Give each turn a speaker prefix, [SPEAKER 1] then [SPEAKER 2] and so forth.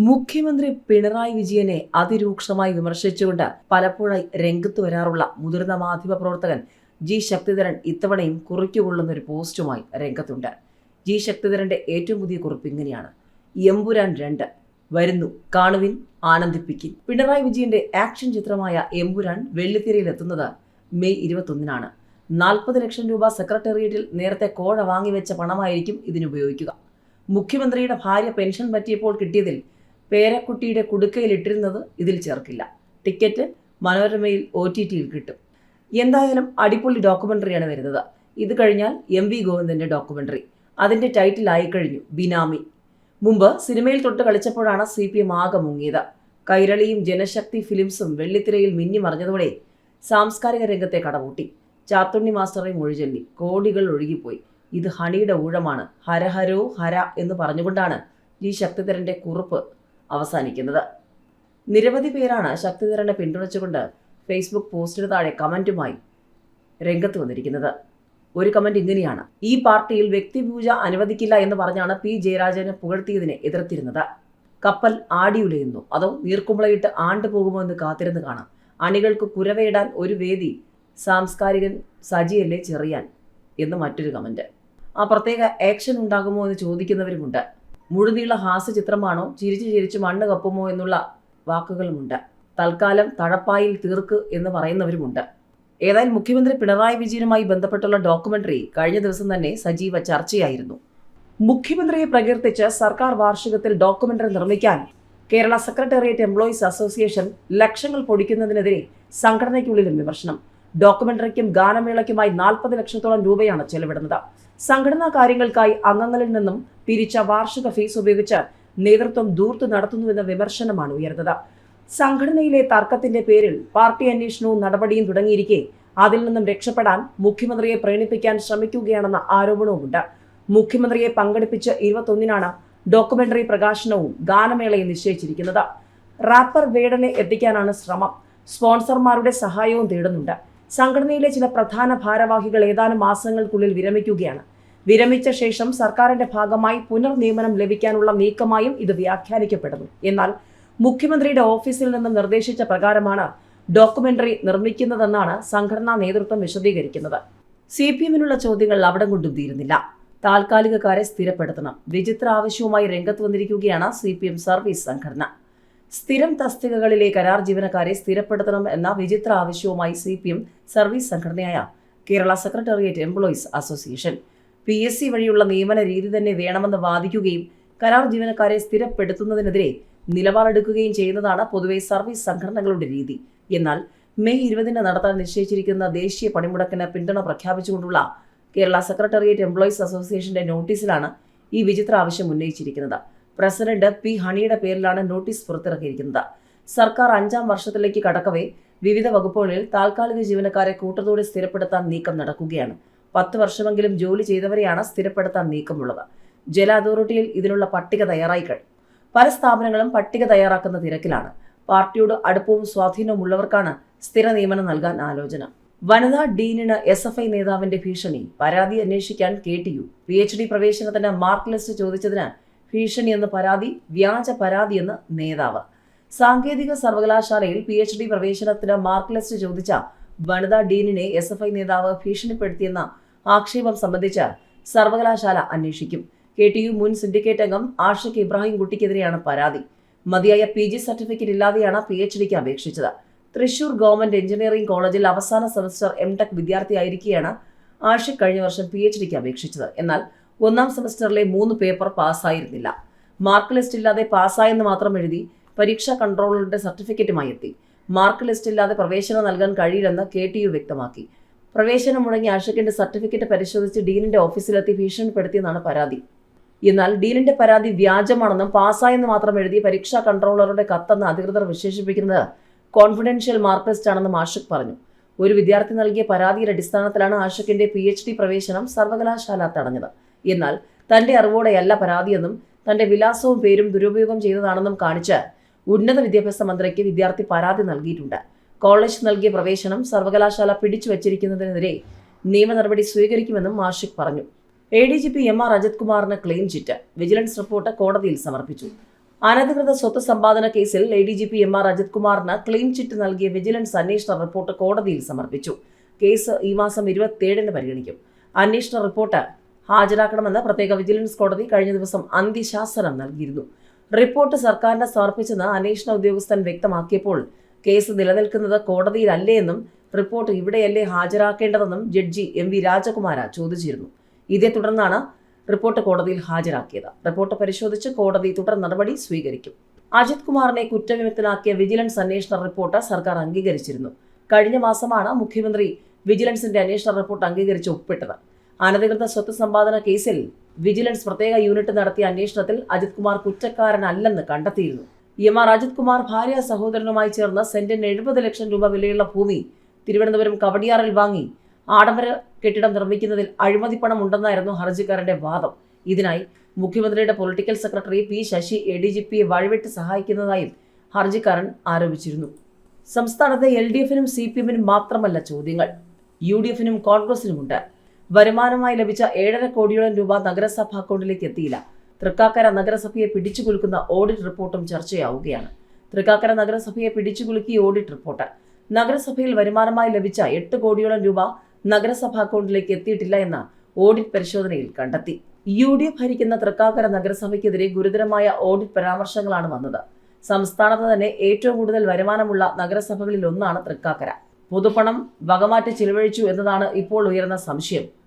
[SPEAKER 1] മുഖ്യമന്ത്രി പിണറായി വിജയനെ അതിരൂക്ഷമായി വിമർശിച്ചുകൊണ്ട് പലപ്പോഴായി രംഗത്ത് വരാറുള്ള മുതിർന്ന മാധ്യമ പ്രവർത്തകൻ ജി ശക്തിധരൻ ഇത്തവണയും കുറിക്കുകൊള്ളുന്ന ഒരു പോസ്റ്റുമായി രംഗത്തുണ്ട്. ജി ശക്തിധരന്റെ ഏറ്റവും പുതിയ കുറിപ്പ് ഇങ്ങനെയാണ്. എമ്പുരാൻ രണ്ട്. വരുന്നു. കാണുവിൻ ആനന്ദിപ്പിക്കിൻ. പിണറായി വിജയന്റെ ആക്ഷൻ ചിത്രമായ എമ്പുരാൻ വെള്ളിത്തിരയിലെത്തുന്നത് മെയ് ഇരുപത്തൊന്നിനാണ്. നാൽപ്പത് ലക്ഷം രൂപ സെക്രട്ടേറിയറ്റിൽ നേരത്തെ കോഴ വാങ്ങിവെച്ച പണമായിരിക്കും ഇതിനുപയോഗിക്കുക. മുഖ്യമന്ത്രിയുടെ ഭാര്യ പെൻഷൻ പറ്റിയപ്പോൾ കിട്ടിയതിൽ പേരക്കുട്ടിയുടെ കുടുക്കയിലിട്ടിരുന്നത് ഇതിൽ ചേർക്കില്ല. ടിക്കറ്റ് മനോരമയിൽ ഒ ടി ടിയിൽ കിട്ടും. എന്തായാലും അടിപൊളി ഡോക്യുമെന്ററിയാണ് വരുന്നത്. ഇത് കഴിഞ്ഞാൽ എം വി ഗോവിന്ദന്റെ ഡോക്യുമെന്ററി അതിന്റെ ടൈറ്റിൽ ആയിക്കഴിഞ്ഞു ബിനാമി. മുമ്പ് സിനിമയിൽ തൊട്ട് കളിച്ചപ്പോഴാണ് സി പി എം ആകെ മുങ്ങിയത്. കൈരളിയും ജനശക്തി ഫിലിംസും വെള്ളിത്തിരയിൽ മിന്നിമറിഞ്ഞതോടെ സാംസ്കാരിക രംഗത്തെ കടപൂട്ടി ചാത്തുണ്ണി മാസ്റ്ററെ മൊഴിചൊല്ലി. കോടികൾ ഒഴുകിപ്പോയി. ഇത് ഹണിയുടെ ഊഴമാണ്. ഹരഹരോ ഹര എന്ന് പറഞ്ഞുകൊണ്ടാണ് ഈ ശക്തിധരന്റെ കുറിപ്പ് അവസാനിക്കുന്നത്. നിരവധി പേരാണ് ശക്തിധരനെ പിന്തുണച്ചുകൊണ്ട് ഫേസ്ബുക്ക് പോസ്റ്റിന് താഴെ കമന്റുമായി രംഗത്ത് വന്നിരിക്കുന്നത്. ഒരു കമന്റ് ഇങ്ങനെയാണ്. ഈ പാർട്ടിയിൽ വ്യക്തിപൂജ അനുവദിക്കില്ല എന്ന് പറഞ്ഞാണ് പി. ജയരാജനെ പുകഴ്ത്തിയതിനെ എതിർത്തിരുന്നത്. കപ്പൽ ആടിയുലയുന്നു അതോ നീർക്കുമ്പളയിട്ട് ആണ്ടുപോകുമോ എന്ന് കാത്തിരുന്ന് കാണാം. അണികൾക്ക് കുരവയിടാൻ ഒരു വേദി സാംസ്കാരികൻ സജിയല്ലേ ചെറിയാൻ? എന്ന് മറ്റൊരു കമന്റ്. ആ പ്രത്യേക ആക്ഷൻ ഉണ്ടാകുമോ എന്ന് ചോദിക്കുന്നവരുമുണ്ട്. മുഴുനീള ഹാസ്യ ചിത്രമാണോ ചിരിച്ചു ചിരിച്ച് മണ്ണ് കപ്പുമോ എന്നുള്ള വാക്കുകളുമുണ്ട്. തൽക്കാലം തഴപ്പായിൽ തീർക്ക് എന്ന് പറയുന്നവരുമുണ്ട്. ഏതായാലും മുഖ്യമന്ത്രി പിണറായി വിജയനുമായി ബന്ധപ്പെട്ടുള്ള ഡോക്യുമെന്ററി കഴിഞ്ഞ ദിവസം തന്നെ സജീവ ചർച്ചയായിരുന്നു. മുഖ്യമന്ത്രിയെ പ്രകീർത്തിച്ച് സർക്കാർ വാർഷികത്തിൽ ഡോക്യുമെന്ററി നിർമ്മിക്കാൻ കേരള സെക്രട്ടേറിയറ്റ് എംപ്ലോയീസ് അസോസിയേഷൻ ലക്ഷങ്ങൾ പൊടിക്കുന്നതിനെതിരെ സംഘടനയ്ക്കുള്ളിലും വിമർശനം. ഡോക്യുമെന്ററിക്കും ഗാനമേളയ്ക്കുമായി നാൽപ്പത് ലക്ഷത്തോളം രൂപയാണ് ചെലവിടുന്നത്. സംഘടനാ കാര്യങ്ങൾക്കായി അംഗങ്ങളിൽ നിന്നും പിരിച്ച വാർഷിക ഫീസ് ഉപയോഗിച്ച് നേതൃത്വം ദൂർത്ത് നടത്തുന്നുവെന്ന വിമർശനമാണ് ഉയർന്നത്. സംഘടനയിലെ തർക്കത്തിന്റെ പേരിൽ പാർട്ടി അന്വേഷണവും നടപടിയും തുടങ്ങിയിരിക്കെ അതിൽ നിന്നും രക്ഷപ്പെടാൻ മുഖ്യമന്ത്രിയെ പ്രേരിപ്പിക്കാൻ ശ്രമിക്കുകയാണെന്ന ആരോപണവുമുണ്ട്. മുഖ്യമന്ത്രിയെ പങ്കെടുപ്പിച്ച് ഇരുപത്തൊന്നിനാണ് ഡോക്യുമെന്ററി പ്രകാശനവും ഗാനമേളയും നിശ്ചയിച്ചിരിക്കുന്നത്. റാപ്പർ വേടനെ എത്തിക്കാനാണ് ശ്രമം. സ്പോൺസർമാരുടെ സഹായവും തേടുന്നുണ്ട്. സംഘടനയിലെ ചില പ്രധാന ഭാരവാഹികൾ ഏതാനും മാസങ്ങൾക്കുള്ളിൽ വിരമിക്കുകയാണ്. വിരമിച്ച ശേഷം സർക്കാരിന്റെ ഭാഗമായി പുനർനിയമനം ലഭിക്കാനുള്ള നീക്കമായും ഇത് വ്യാഖ്യാനിക്കപ്പെടുന്നു. എന്നാൽ മുഖ്യമന്ത്രിയുടെ ഓഫീസിൽ നിന്ന് നിർദ്ദേശിച്ച പ്രകാരമാണ് ഡോക്യുമെന്ററി നിർമ്മിക്കുന്നതെന്നാണ് സംഘടനാ നേതൃത്വം വിശദീകരിക്കുന്നത്. സി പി എമ്മിനുള്ള ചോദ്യങ്ങൾ അവിടെ കൊണ്ടും തീരുന്നില്ല. താൽക്കാലികക്കാരെ സ്ഥിരപ്പെടുത്തണം. വിചിത്ര ആവശ്യവുമായി രംഗത്ത് വന്നിരിക്കുകയാണ് സി പി എം സർവീസ് സംഘടന. സ്ഥിരം തസ്തികകളിലെ കരാർ ജീവനക്കാരെ സ്ഥിരപ്പെടുത്തണം എന്ന വിചിത്ര ആവശ്യവുമായി സി പി എം സർവീസ് സംഘടനയായ Kerala secretariat employees association. P S C വഴിയുള്ള നിയമന രീതി തന്നെ വേണമെന്ന് വാദിക്കുകയും കരാർ ജീവനക്കാരെ സ്ഥിരപ്പെടുത്തുന്നതിനെതിരെ നിലപാടെടുക്കുകയും ചെയ്യുന്നതാണ് പൊതുവെ സർവീസ് സംഘടനകളുടെ രീതി. എന്നാൽ മെയ് ഇരുപതിന് നടത്താൻ നിശ്ചയിച്ചിരിക്കുന്ന ദേശീയ പണിമുടക്കിന് പിന്തുണ പ്രഖ്യാപിച്ചുകൊണ്ടുള്ള കേരള സെക്രട്ടേറിയറ്റ് എംപ്ലോയീസ് അസോസിയേഷന്റെ നോട്ടീസിലാണ് ഈ വിചിത്ര ആവശ്യം ഉന്നയിച്ചിരിക്കുന്നത്. പ്രസിഡന്റ് പി ഹണിയുടെ പേരിലാണ് നോട്ടീസ് പുറത്തിറക്കിയിരിക്കുന്നത്. സർക്കാർ അഞ്ചാം വർഷത്തിലേക്ക് കടക്കവേ വിവിധ വകുപ്പുകളിൽ താൽക്കാലിക ജീവനക്കാരെ കൂട്ടത്തോടെ സ്ഥിരപ്പെടുത്താൻ നീക്കം നടക്കുകയാണ്. പത്ത് വർഷമെങ്കിലും ജോലി ചെയ്തവരെയാണ് സ്ഥിരപ്പെടുത്താൻ നീക്കമുള്ളത്. ജല അതോറിറ്റിയിൽ ഇതിനുള്ള പട്ടിക തയ്യാറായി കഴിഞ്ഞു. പല സ്ഥാപനങ്ങളും പട്ടിക തയ്യാറാക്കുന്ന തിരക്കിലാണ്. പാർട്ടിയോട് അടുപ്പവും സ്വാധീനവും ഉള്ളവർക്കാണ് സ്ഥിര നിയമനം നൽകാൻ ആലോചന. വനിതാ ഡീനിന് എസ് എഫ് ഐ നേതാവിന്റെ ഭീഷണി. പരാതി അന്വേഷിക്കാൻ K T U. P H D പ്രവേശനത്തിന് മാർക്ക് ലിസ്റ്റ് ചോദിച്ചതിന് ഭീഷണി എന്ന് പരാതി വ്യാജ പരാതി എന്ന് നേതാവ്. സാങ്കേതിക സർവകലാശാലയിൽ പി എച്ച് ഡി പ്രവേശനത്തിന് മാർക്ക് ലിസ്റ്റ് ചോദിച്ച വനിതാ ഡീനിനെ എസ് എഫ് ഐ നേതാവ് ഭീഷണിപ്പെടുത്തിയെന്ന ആക്ഷേപം സംബന്ധിച്ച് സർവകലാശാല അന്വേഷിക്കും. കെ ടി യു മുൻ സിൻഡിക്കേറ്റ് അംഗം ആഷിഖ് ഇബ്രാഹിം കുട്ടിക്കെതിരെയാണ് പരാതി. മതിയായ പി ജി സർട്ടിഫിക്കറ്റ് ഇല്ലാതെയാണ് പി എച്ച് ഡിക്ക് അപേക്ഷിച്ചത്. തൃശൂർ ഗവൺമെന്റ് എഞ്ചിനീയറിംഗ് കോളേജിൽ അവസാന സെമസ്റ്റർ എം ടെക് വിദ്യാർത്ഥിയായിരിക്കെയാണ് ആഷിഖ് കഴിഞ്ഞ വർഷം പി എച്ച് ഡിക്ക് അപേക്ഷിച്ചത്. എന്നാൽ ഒന്നാം സെമസ്റ്ററിലെ മൂന്ന് പേപ്പർ പാസ്സായിരുന്നില്ല. മാർക്ക് ലിസ്റ്റ് ഇല്ലാതെ പാസ്സായെന്ന് മാത്രം എഴുതി പരീക്ഷാ കൺട്രോളറുടെ സർട്ടിഫിക്കറ്റുമായി എത്തി. മാർക്ക് ലിസ്റ്റ് ഇല്ലാതെ പ്രവേശനം നൽകാൻ കഴിയില്ലെന്ന് കെ ടി യു വ്യക്തമാക്കി. പ്രവേശനം മുടങ്ങി അഷക്കിന്റെ സർട്ടിഫിക്കറ്റ് പരിശോധിച്ച് ഡീനിന്റെ ഓഫീസിലെത്തി ഭീഷണിപ്പെടുത്തിയെന്നാണ് പരാതി. എന്നാൽ ഡീനിന്റെ പരാതി വ്യാജമാണെന്നും പാസ്സായെന്ന് മാത്രം എഴുതി പരീക്ഷാ കൺട്രോളറുടെ കത്തെന്ന് അധികൃതർ വിശേഷിപ്പിക്കുന്നത് കോൺഫിഡൻഷ്യൽ മാർക്ക് ലിസ്റ്റ് ആണെന്നും ആഷക് പറഞ്ഞു. ഒരു വിദ്യാർത്ഥി നൽകിയ പരാതിയുടെ അടിസ്ഥാനത്തിലാണ് ആഷിഖിന്റെ പി എച്ച് ഡി പ്രവേശനം സർവകലാശാല തടഞ്ഞത്. എന്നാൽ തന്റെ അറിവോടെയല്ല പരാതിയെന്നും തന്റെ വിലാസവും പേരും ദുരുപയോഗം ചെയ്തതാണെന്നും കാണിച്ച് ഉന്നത വിദ്യാഭ്യാസ മന്ത്രിക്ക് വിദ്യാർത്ഥി പരാതി നൽകിയിട്ടുണ്ട്. കോളേജ് നൽകിയ പ്രവേശനം സർവകലാശാല പിടിച്ചു വച്ചിരിക്കുന്നതിനെതിരെ നിയമ നടപടി സ്വീകരിക്കുമെന്നും മാഷിക് പറഞ്ഞു. A D G P M R Ajith കുമാറിന് ക്ലെയിം ചിറ്റ് വിജിലൻസ് റിപ്പോർട്ട് കോടതിയിൽ സമർപ്പിച്ചു. അനധികൃത സ്വത്ത് സമ്പാദന കേസിൽ A D G P M R Ajith കുമാറിന് ക്ലീൻ ചിറ്റ് നൽകിയ വിജിലൻസ് അന്വേഷണ റിപ്പോർട്ട് കോടതിയിൽ സമർപ്പിച്ചു. കേസ് ഈ മാസം ഇരുപത്തിയേഴിന് പരിഗണിക്കും. അന്വേഷണ റിപ്പോർട്ട് ഹാജരാക്കണമെന്ന് പ്രത്യേക വിജിലൻസ് കോടതി കഴിഞ്ഞ ദിവസം അന്ത്യശാസനം നൽകിയിരുന്നു. റിപ്പോർട്ട് സർക്കാരിന് സമർപ്പിച്ചെന്ന് അന്വേഷണ ഉദ്യോഗസ്ഥൻ വ്യക്തമാക്കിയപ്പോൾ കേസ് നിലനിൽക്കുന്നത് കോടതിയിലല്ലേ എന്നും റിപ്പോർട്ട് ഇവിടെയല്ലേ ഹാജരാക്കേണ്ടതെന്നും ജഡ്ജി എം വി രാജകുമാര ചോദിച്ചിരുന്നു. ഇതേ തുടർന്നാണ് റിപ്പോർട്ട് കോടതിയിൽ ഹാജരാക്കിയത്. റിപ്പോർട്ട് പരിശോധിച്ച് കോടതി തുടർ നടപടി സ്വീകരിക്കും. അജിത് കുമാറിനെ കുറ്റവിമുക്തനാക്കിയ വിജിലൻസ് അന്വേഷണ റിപ്പോർട്ട് സർക്കാർ അംഗീകരിച്ചിരുന്നു. കഴിഞ്ഞ മാസമാണ് മുഖ്യമന്ത്രി വിജിലൻസിന്റെ അന്വേഷണ റിപ്പോർട്ട് അംഗീകരിച്ച് ഒപ്പിട്ടത്. അനധികൃത സ്വത്ത് സമ്പാദന കേസിൽ വിജിലൻസ് പ്രത്യേക യൂണിറ്റ് നടത്തിയ അന്വേഷണത്തിൽ അജിത് കുമാർ കുറ്റക്കാരനല്ലെന്ന് കണ്ടെത്തിയിരുന്നു. എം ആർ അജിത് കുമാർ ഭാര്യ സഹോദരനുമായി ചേർന്ന് സെന്റിന് എഴുപത് ലക്ഷം രൂപ വിലയുള്ള ഭൂമി തിരുവനന്തപുരം കവടിയാറിൽ വാങ്ങി. ആഡംബര കെട്ടിടം നിർമ്മിക്കുന്നതിൽ അഴിമതിപ്പണം ഉണ്ടെന്നായിരുന്നു ഹർജിക്കാരന്റെ വാദം. ഇതിനായി മുഖ്യമന്ത്രിയുടെ political secretary P Sasi A D G പിയെ വഴിവിട്ട് സഹായിക്കുന്നതായും ഹർജിക്കാരൻ ആരോപിച്ചിരുന്നു. സംസ്ഥാനത്തെ എൽ ഡി എഫിനും സി പി എമ്മിനും മാത്രമല്ല ചോദ്യങ്ങൾ. യു ഡി എഫിനും കോൺഗ്രസിനുമുണ്ട്. വരുമാനമായി ലഭിച്ച ഏഴര കോടിയോളം രൂപ നഗരസഭ അക്കൗണ്ടിലേക്ക് എത്തിയില്ല. തൃക്കാക്കര നഗരസഭയെ പിടിച്ചുകുലുക്കുന്ന ഓഡിറ്റ് റിപ്പോർട്ടും ചർച്ചയാവുകയാണ്. തൃക്കാക്കര നഗരസഭയെ പിടിച്ചുകുലുക്കി ഓഡിറ്റ് റിപ്പോർട്ട്. നഗരസഭയിൽ വരുമാനമായി ലഭിച്ച എട്ട് കോടിയോളം രൂപ നഗരസഭ അക്കൗണ്ടിലേക്ക് എത്തിയിട്ടില്ല എന്ന് ഓഡിറ്റ് പരിശോധനയിൽ കണ്ടെത്തി. യു ഡി എഫ് ഭരിക്കുന്ന തൃക്കാക്കര നഗരസഭയ്ക്കെതിരെ ഗുരുതരമായ ഓഡിറ്റ് പരാമർശങ്ങളാണ് വന്നത്. സംസ്ഥാനത്ത് തന്നെ ഏറ്റവും കൂടുതൽ വരുമാനമുള്ള നഗരസഭകളിൽ ഒന്നാണ് തൃക്കാക്കര. പൊതുപണം വകമാറ്റി ചിലവഴിച്ചു എന്നതാണ് ഇപ്പോൾ ഉയർന്ന സംശയം.